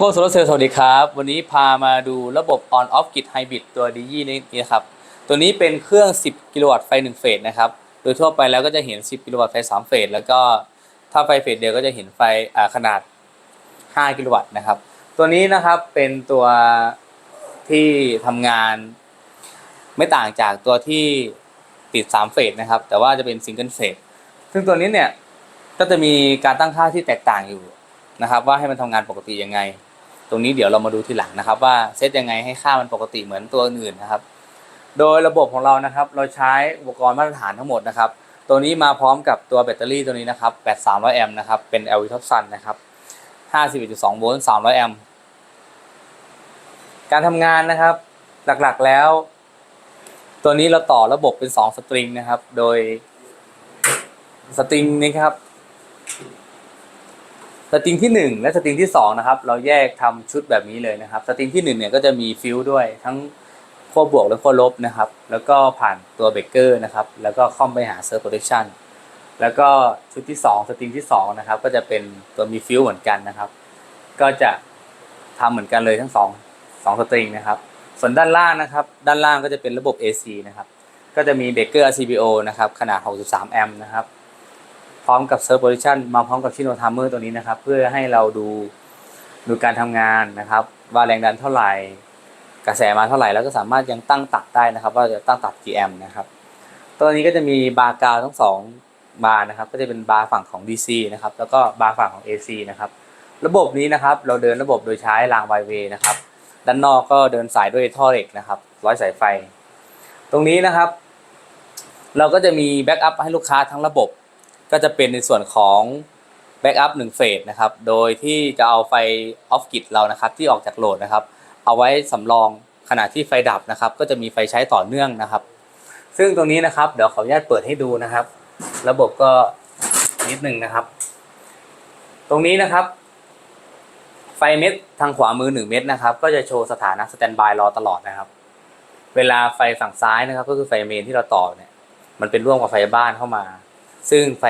โก้โซลาร์เซลล์สวัสดีครับ วันนี้พามาดูระบบ on off grid hybrid ตัว DE นี้นะครับ ตัวนี้เป็นเครื่อง 10 กิโลวัตต์ไฟ 1 เฟสนะครับ โดยทั่วไปแล้วก็จะเห็น 10 กิโลวัตต์ไฟ 3 เฟส แล้วก็ถ้าไฟเฟสเดียวก็จะเห็นไฟขนาด 5 กิโลวัตต์นะครับ ตัวนี้นะครับเป็นตัวที่ทำงานไม่ต่างจากตัวที่ติด 3 เฟสนะครับ แต่ว่าจะเป็นซิงเกิลเฟส ซึ่งตัวนี้เนี่ยก็จะมีการตั้งค่าที่แตกต่างอยู่นะครับว่าให้มันทำงานปกติยังไง ตรงนี้เดี๋ยวเรามาดูทีหลังนะครับ ว่าเซตยังไงให้ค่ามันปกติเหมือนตัวอื่นนะครับ โดยระบบของเรานะครับ เราใช้อุปกรณ์มาตรฐานทั้งหมดนะครับ ตัวนี้มาพร้อมกับตัวแบตเตอรี่ตัวนี้นะครับ 8 300 แอมป์นะครับ เป็น LV Top Sun นะครับ 51.2 โวลต์ 300 แอมป์การทำงานนะครับ หลักๆแล้ว ตัวนี้เราต่อระบบเป็น 2 สตริงนะครับ โดยสตริงนี้ครับ สตริงที่ 1 และสตริงที่2นะครับเราแยกทำชุดแบบนี้เลยนะครับสตริงที่1เนี่ยก็จะมีฟิวด้วยทั้งขั้วบวกและขั้วลบนะครับแล้วก็ผ่านตัวเบรกเกอร์นะครับแล้วก็ค่อมไปหาเซอร์โปรเทคชันแล้วก็ชุดที่ 2 สตริงที่2นะครับก็จะเป็นตัวมีฟิวเหมือนกันนะครับ ก็จะทำเหมือนกันเลยทั้ง2 2สตริงนะครับส่วนด้านล่างนะครับด้านล่างก็จะเป็นระบบ AC นะครับก็จะมีเบรกเกอร์ RCBO นะครับขนาด 63 แอมป์นะครับ ร้อมกับเซิร์ฟโพซิชันมาพร้อมกับชิโนทามเมอร์ตัวนี้นะครับ เพื่อให้เราดูดูการทำงานนะครับ ว่าแรงดันเท่าไหร่ กระแสมาเท่าไหร่แล้วก็สามารถยังตั้งตัดได้นะครับ ว่าจะตั้งตัดกี่แอมป์นะครับ ตัวนี้ก็จะมีบาร์กาวทั้งสองบาร์นะครับ ก็จะเป็นบาร์ฝั่งของ DC นะครับ แล้วก็บาร์ฝั่งของ AC นะครับ ระบบนี้นะครับ เราเดินระบบโดยใช้รางไวเวย์นะครับ ด้านนอกก็เดินสายด้วยท่อเหล็กนะครับร้อยสายไฟ ตรงนี้นะครับ เราก็จะมีแบ็กอัพให้ลูกค้าทั้งระบบ ก็จะเป็นในส่วนของแบ็กอัพหนึ่งเฟสนะครับ โดยที่จะเอาไฟออฟกิดเรานะครับ ที่ออกจากโหลดนะครับ เอาไว้สำรองขณะที่ไฟดับนะครับ ก็จะมีไฟใช้ต่อเนื่องนะครับ ซึ่งตรงนี้นะครับเดี๋ยวขออนุญาตเปิดให้ดูนะครับ ระบบก็นิดหนึ่งนะครับ ตรงนี้นะครับ ไฟเม็ดทางขวามือหนึ่งเม็ดนะครับ ก็จะโชว์สถานะสแตนบายรอตลอดนะครับ เวลาไฟฝั่งซ้ายนะครับ ก็คือไฟเมนที่เราต่อเนี่ย มันเป็นร่วมกับไฟบ้านเข้ามา ซึ่งไฟ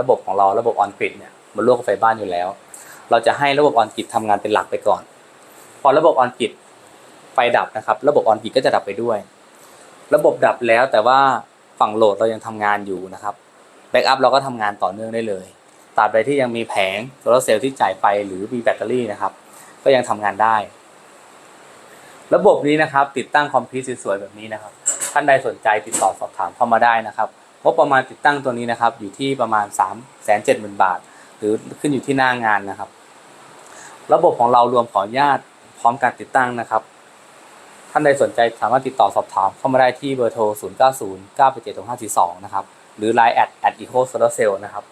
ระบบของเราระบบออนกริดเนี่ยมันร่วมกับไฟบ้านอยู่แล้ว เราจะให้ระบบออนกริดทำงานเป็นหลักไปก่อน พอระบบออนกริดไฟดับนะครับ ระบบออนกริดก็จะดับไปด้วย ระบบดับแล้วแต่ว่าฝั่งโหลดเรายังทำงานอยู่นะครับแบ็กอัพเราก็ทำงานต่อเนื่องได้เลยตราบใดที่ยังมีแผงโซลาร์เซลล์ที่จ่ายไฟหรือมีแบตเตอรี่นะครับ ก็ยังทำงานได้ ระบบนี้นะครับ ติดตั้งคอมพิวเตอร์สวยๆแบบนี้นะครับ ท่านใดสนใจติดต่อสอบถามเข้ามาได้นะครับ งบประมาณติดตั้งตัวนี้นะครับอยู่ที่ประมาณ 3 7 0 0 0 0 บาท หรือขึ้นอยู่ที่หน้างานนะครับ ระบบของเรารวมขออนุญาตพร้อมการติดตั้งนะครับ ท่านใดสนใจสามารถติดต่อสอบถามเข้ามาได้ที่เบอร์โทร 0 9 0 9 8 7 6 5 4 2 นะครับ หรือ Line แอดแอดอีโคโซลาเซลนะครับ